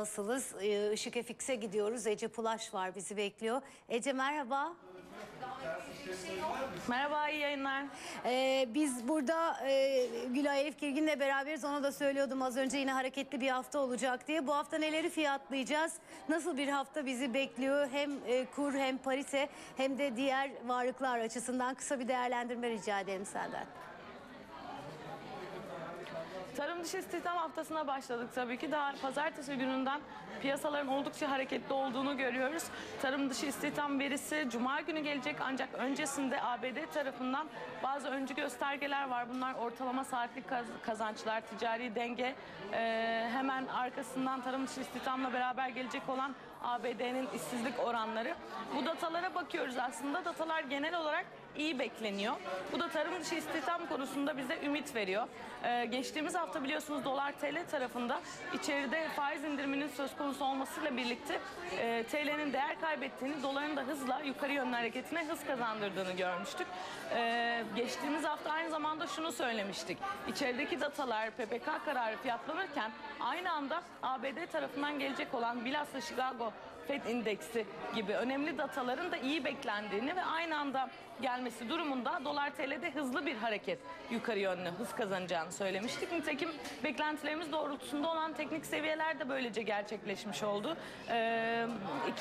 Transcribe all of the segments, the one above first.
Nasılız? Ee, Işık FX'e gidiyoruz. Ece Pulaş var bizi bekliyor. Ece merhaba. Merhaba, iyi yayınlar. Ee, biz burada e, Gülay Elif Girgin'le beraberiz. Ona da söylüyordum az önce yine hareketli bir hafta olacak diye. Bu hafta neleri fiyatlayacağız? Nasıl bir hafta bizi bekliyor? Hem e, kur hem parite hem de diğer varlıklar açısından kısa bir değerlendirme rica edelim senden. Tarım dışı istihdam haftasına başladık tabii ki. Daha pazartesi gününden piyasaların oldukça hareketli olduğunu görüyoruz. Tarım dışı istihdam verisi cuma günü gelecek ancak öncesinde ABD tarafından bazı öncü göstergeler var. Bunlar ortalama saatlik kaz- kazançlar, ticari denge. Ee, hemen arkasından tarım dışı istihdamla beraber gelecek olan ABD'nin işsizlik oranları. Bu datalara bakıyoruz aslında. Datalar genel olarak iyi bekleniyor. Bu da tarım dışı istihdam konusunda bize ümit veriyor. Ee, geçtiğimiz hafta biliyorsunuz dolar TL tarafında içeride faiz indiriminin söz konusu olmasıyla birlikte e, TL'nin değer kaybettiğini, doların da hızla yukarı yönlü hareketine hız kazandırdığını görmüştük. Ee, geçtiğimiz hafta aynı zamanda şunu söylemiştik. İçerideki datalar PPK kararı fiyatlanırken aynı anda ABD tarafından gelecek olan bilhassa Chicago FED indeksi gibi önemli dataların da iyi beklendiğini ve aynı anda gelmesi durumunda dolar TL'de hızlı bir hareket yukarı yönlü hız kazanacağını söylemiştik. Nitekim beklentilerimiz doğrultusunda olan teknik seviyeler de böylece gerçekleşmiş oldu. Ee,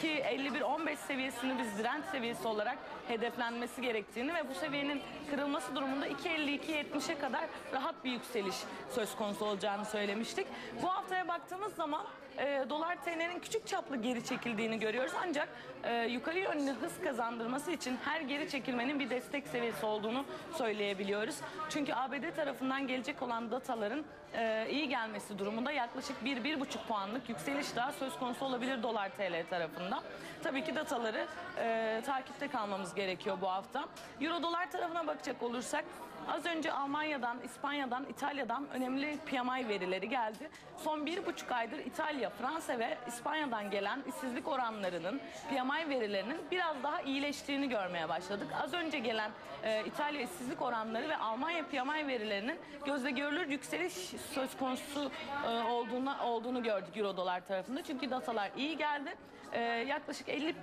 2.51-15 seviyesini biz direnç seviyesi olarak hedeflenmesi gerektiğini ve bu seviyenin kırılması durumunda 2.52-70'e kadar rahat bir yükseliş söz konusu olacağını söylemiştik. Bu haftaya baktığımız zaman e, dolar TL'nin küçük çaplı geri çekildiğini görüyoruz. Ancak e, yukarı yönlü hız kazandırması için her geri çekilmenin bir destek seviyesi olduğunu söyleyebiliyoruz. Çünkü ABD tarafından gelecek olan dataların e, iyi gelmesi durumunda yaklaşık 1-1,5 puanlık yükseliş daha söz konusu olabilir dolar TL tarafından. Tabii ki dataları e, takipte kalmamız gerekiyor bu hafta. Euro dolar tarafına bakacak olursak Az önce Almanya'dan, İspanya'dan, İtalya'dan önemli PMI verileri geldi. Son bir buçuk aydır İtalya, Fransa ve İspanya'dan gelen işsizlik oranlarının, PMI verilerinin biraz daha iyileştiğini görmeye başladık. Az önce gelen e, İtalya işsizlik oranları ve Almanya PMI verilerinin gözle görülür yükseliş söz konusu e, olduğunu, olduğunu gördük Euro dolar tarafında. Çünkü datalar iyi geldi. E, yaklaşık 50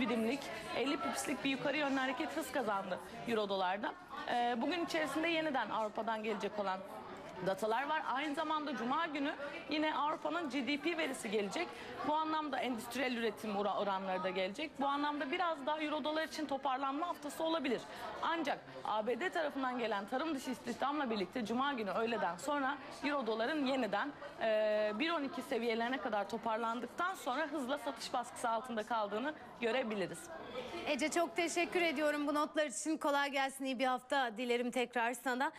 birimlik, 50 pipslik bir yukarı yönlü hareket hız kazandı Euro dolarda. E, bugün içerisinde yeniden Avrupa'dan gelecek olan datalar var. Aynı zamanda Cuma günü yine Avrupa'nın GDP verisi gelecek. Bu anlamda endüstriyel üretim ora- oranları da gelecek. Bu anlamda biraz daha Euro dolar için toparlanma haftası olabilir. Ancak ABD tarafından gelen tarım dışı istihdamla birlikte Cuma günü öğleden sonra Euro doların yeniden e, 1.12 seviyelerine kadar toparlandıktan sonra hızla satış baskısı altında kaldığını görebiliriz. Ece çok teşekkür ediyorum bu notlar için. Kolay gelsin. iyi bir hafta dilerim tekrar sana.